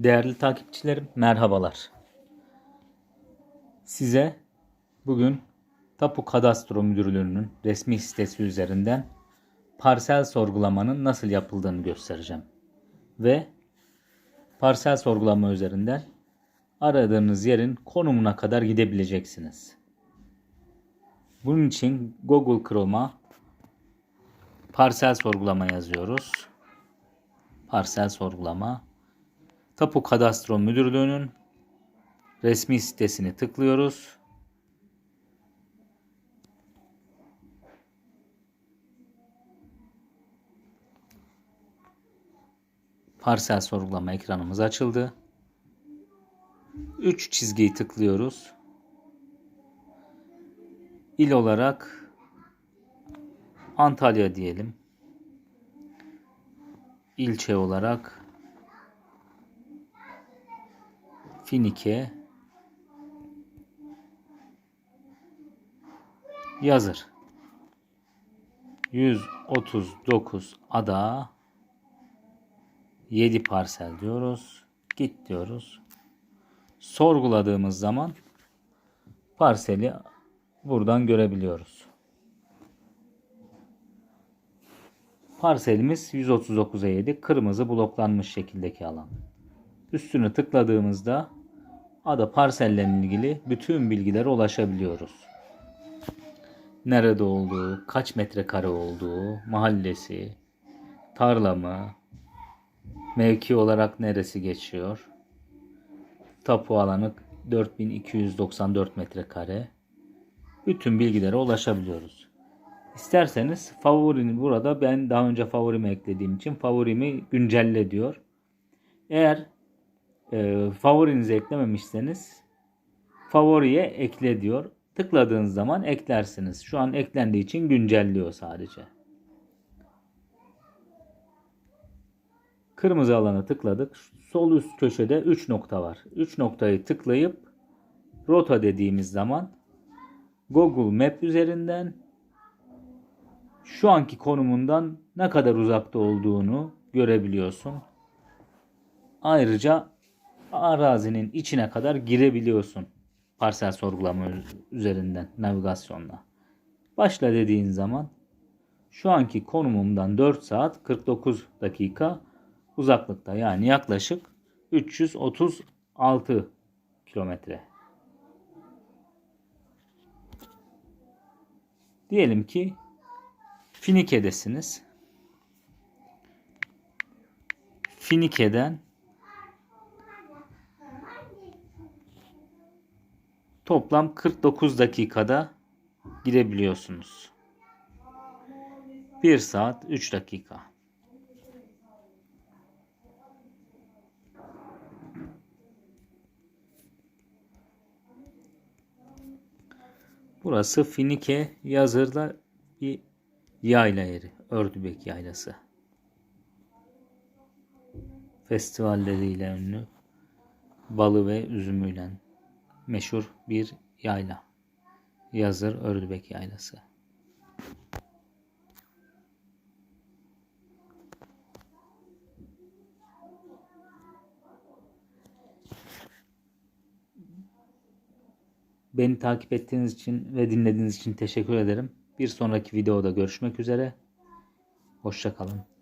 Değerli takipçilerim, merhabalar. Size bugün Tapu Kadastro Müdürlüğü'nün resmi sitesi üzerinden parsel sorgulamanın nasıl yapıldığını göstereceğim. Ve parsel sorgulama üzerinden aradığınız yerin konumuna kadar gidebileceksiniz. Bunun için Google Chrome'a parsel sorgulama yazıyoruz. Parsel sorgulama. Tapu Kadastro Müdürlüğü'nün resmi sitesini tıklıyoruz. Parsel sorgulama ekranımız açıldı. 3 çizgiyi tıklıyoruz. İl olarak Antalya diyelim. İlçe olarak Finike Yazır 139 ada 7 parsel diyoruz. Git diyoruz. Sorguladığımız zaman parseli buradan görebiliyoruz. Parselimiz 139'a 7 kırmızı bloklanmış şekildeki alan. Üstünü tıkladığımızda ada parsellerle ilgili bütün bilgilere ulaşabiliyoruz. Nerede olduğu, kaç metrekare olduğu, mahallesi, tarla mı, mevki olarak neresi geçiyor, tapu alanı 4294 metrekare, bütün bilgilere ulaşabiliyoruz. İsterseniz favorini burada ben daha önce favorimi eklediğim için favorimi güncelle diyor. Eğer e, favorinizi eklememişseniz favoriye ekle diyor. Tıkladığınız zaman eklersiniz. Şu an eklendiği için güncelliyor sadece. Kırmızı alana tıkladık. Sol üst köşede 3 nokta var. 3 noktayı tıklayıp rota dediğimiz zaman Google Map üzerinden şu anki konumundan ne kadar uzakta olduğunu görebiliyorsun. Ayrıca arazinin içine kadar girebiliyorsun parsel sorgulama üzerinden navigasyonla. Başla dediğin zaman şu anki konumumdan 4 saat 49 dakika uzaklıkta yani yaklaşık 336 kilometre. Diyelim ki Finike'desiniz. Finike'den toplam 49 dakikada girebiliyorsunuz. 1 saat 3 dakika. Burası Finike Yazır'da bir yayla yeri. Ördübek Yaylası. Festivalleriyle ünlü balı ve üzümüyle meşhur bir yayla. Yazır Ördübek Yaylası. Beni takip ettiğiniz için ve dinlediğiniz için teşekkür ederim. Bir sonraki videoda görüşmek üzere. Hoşçakalın.